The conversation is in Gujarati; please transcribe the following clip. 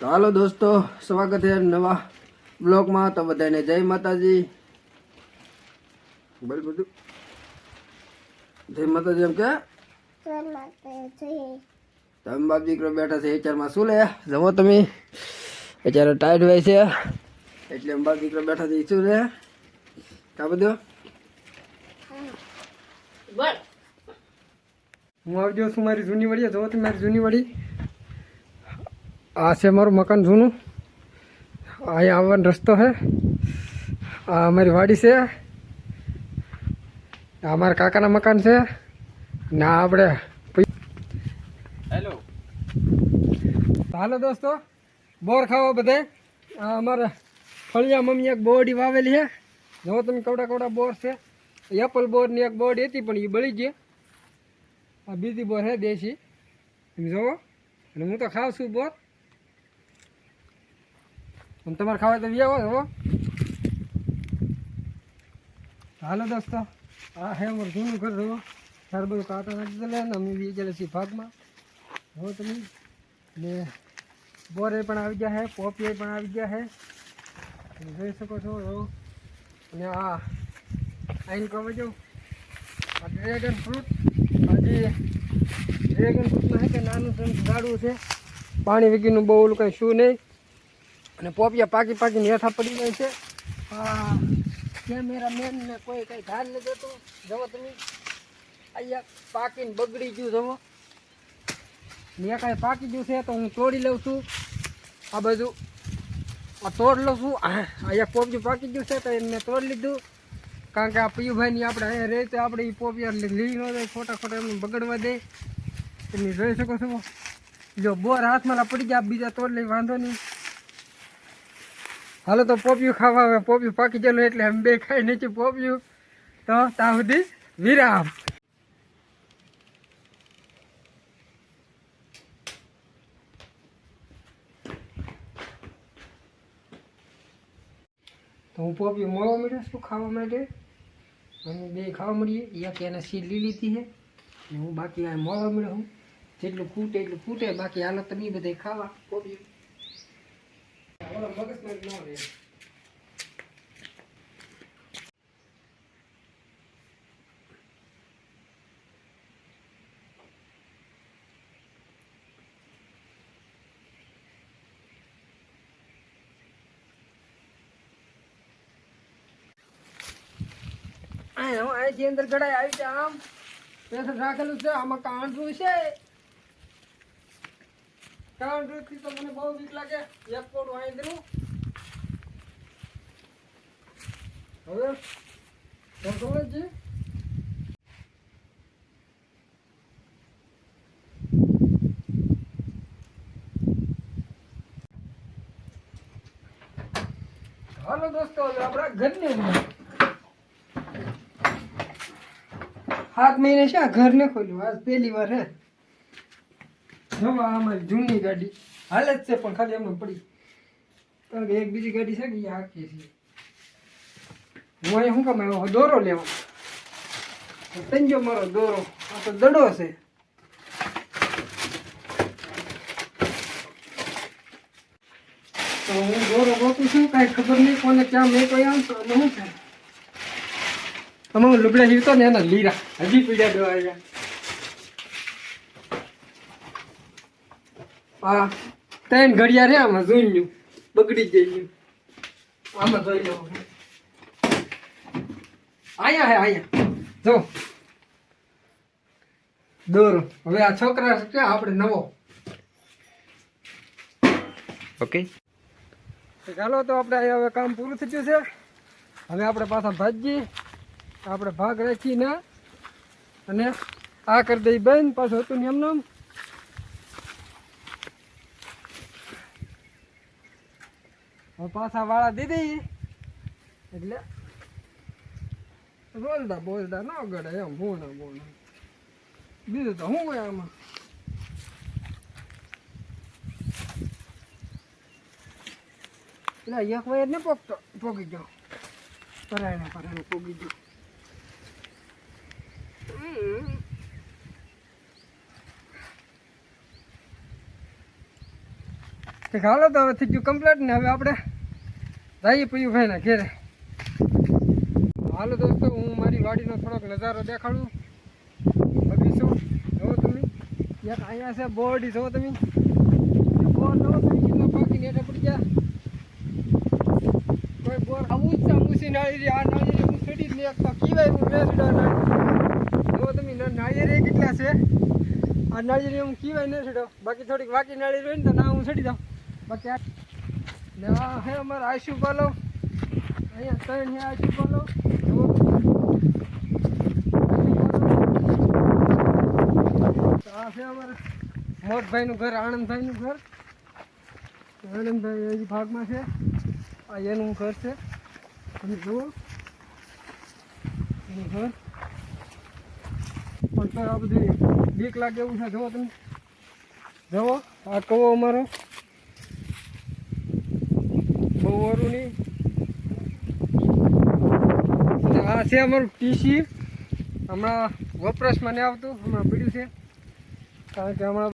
તો હાલો દોસ્તો સ્વાગત છે નવા બ્લોગમાં. તો બધાને જય માતાજી. બોલ બધું. જય માતાજી એમ કે? તમે બાપ દીકરો બેઠા છે એચારમાં શું લે? જવો તમે. એચારો ટાઈટ હોય છે. એટલે એમ બાપ દીકરો બેઠા છે ઈ શું લે? કા બધું? હું આવજો છું મારી જૂની વડી જવો તમે મારી જૂની વડી આ છે મારું મકાન જૂનું. અહીંયા આવવાનો રસ્તો છે. આ અમારી વાડી છે. આ અમારા કાકાના મકાન છે. ને આપણે હેલો હાલો દોસ્તો બોર ખાવા બધે. આ અમારા ફળિયા મમ્મી એક બોરડી વાવેલી છે. જો તમે કવડા કવડા બોર છે. એપલ બોરની એક બોરડી હતી પણ એ બળી ગઈ. આ બીજી બોર છે દેશી. તમે જોવો. અને હું તો ખાઉં છું બોર. અને તમારે ખાવા તો વ્યા હોય હો. હાલો દોસ્તો, આ હે અમારું જૂનું ઘર જુઓ સારું બધું કાંટા નાખી દે ને અમે બી ગયેલા છીએ ભાગમાં. હો તમે. ને બોરે પણ આવી ગયા હે, પોપીએ પણ આવી ગયા હે. તમે જોઈ શકો છો હો. અને આ આઈન કહો જો આ ડ્રેગન ફ્રૂટ હજી ડ્રેગન ફ્રૂટમાં હે કે નાનું નાનું ઝાડું છે? પાણી વીગીનું બહુ ઓલું કંઈ શું નહીં. અને પોપિયા પાકી પાકીને હેઠા પડી જાય છે. આ કેમેરા મેન ને કોઈ કંઈ ધાર નથી દેતું. જવો તમે. અહીંયા પાકીને બગડી ગયું, જવો. મેં કાંઈ પાકી ગયું છે તો હું તોડી લઉં છું. આ બધું આ તોડ લઉં છું. અહીંયા પોપિયું પાકી ગયું છે તો મેં તોડી લીધું. કારણ કે આ પિયુભાઈની આપણે અહીંયા રહે તો આપણે એ પોપિયા લીલી ન દે ખોટા ખોટા એમને બગડવા દે. તમે જોઈ શકો છો. જો બોર હાથમાં પડી ગયા, બીજા તોડ લઈ, વાંધો નહીં. હાલો તો પોપિયું ખાવા આવે. પોપિયું પાકી ગયેલું એટલે અમે બે ખાઈ નીચે પોપિયું. તો ત્યાં સુધી વિરામ. તો હું પોપિયું મળવા મળ્યો છું ખાવા માટે. અમે બે ખાવા મળીએ. એક એને સીટ લઈ લીધી છે. હું બાકી આ મળવા મળ્યો હું જેટલું ફૂટે એટલું ફૂટે બાકી હાલત તમે બધા ખાવા. પોપિયું મગજમારી ન રહે અહીંયા હું અહીંથી અંદર ગળાઈ આવી છે આમ પેસર રાખેલું છે આમાં કાંડરું છે. કાંડરું રૂપથી તો મને બહુ બીક લાગે. એક કોડું અહીં દેલું હવે કંટ્રોલ જ હાલો દોસ્તો, હવે આપણા ઘરની અંદર. સાત મહિને છે આ ઘર ને ખોલ્યું. આજ પહેલી વાર હે. જોવા અમારી જૂની ગાડી હાલે જ છે, પણ ખાલી એમને પડી. કારણ કે એક બીજી ગાડી છે કે એ હાકી છે. હું અહીંયા શું કામ આવ્યો? દોરો લેવા. તંજો મારો દોરો. આ તો દડો છે. તો હું દોરો ગોતું છું, કાંઈ ખબર નહીં કોને ક્યાં મેં કોઈ આવતો અને શું થાય તમે લુગડા જીવતો ને એના લીરા. હજી પીડ્યા દેવા અહીંયા હા. ત્રણ ઘડિયા રે આમાં જોઈ બગડી જઈ આમાં જોઈ લો અહીંયા હે અહીંયા જો. દોરો. હવે આ છોકરા છે આપણે નવો. ઓકે. ચાલો તો આપણે હવે કામ પૂરું થઈ ગયું છે. હવે આપણે પાછા ભાજી આપણે ભાગ રાખીને અને આ કરી દઈ બેન પાછું હતું ને એમનું. હવે પાછા વાળા દીધી એટલે રોલડા બોલડા ન ગળે એમ, હું ના બોલ. બીજું તો શું હોય આમાં? એટલે એક વાર ને પોગતો પોગી ગયો. પરાયણે પરાયણે પોગી ગયો. તે ખાલો તો હવે થઈ ગયું કમ્પ્લીટ ને હવે આપણે જઈએ પીયું ભાઈના ઘેરે. હાલો દોસ્તો, હું મારી વાડીનો થોડોક નજારો દેખાડું. બગીચો જુઓ તમે. એક અહીંયા છે બોરડી જુઓ તમે. બોર જુઓ તમે કેટલો પાકી નેટે પડી ગયા. કોઈ બોર આવું જ છે મૂસી નાળી આ નાળી હું છેડી જ નહીં. એકતો કીવાય હું બે સીડા નાળી જુઓ તમે, ના- નાળી રે કેટલા છે? આ નાળી રે હું કીવાય ન છેડો બાકી થોડીક વાકી નાળી રહી ને તો ના હું છેડી દઉં બાકી ને હે અમારે આશુ અહીંયા ત્રણ હે આશુ. તો આ છે અમારે મોટભાઈનું ઘર આનંદભાઈનું ઘર. આનંદભાઈ એ ભાગમાં છે. આ ઘર છે. તમે જુઓ. એનું ઘર. પણ આ બધી બીક લાગે એવું છે. જુઓ તમે. જુઓ. આ કવો અમારો બહુ ઓરું નહીં અને આ છે અમારું ટીસી હમણાં વપરાશમાં નહીં આવતું હમણાં પડ્યું છે. કારણ કે હમણાં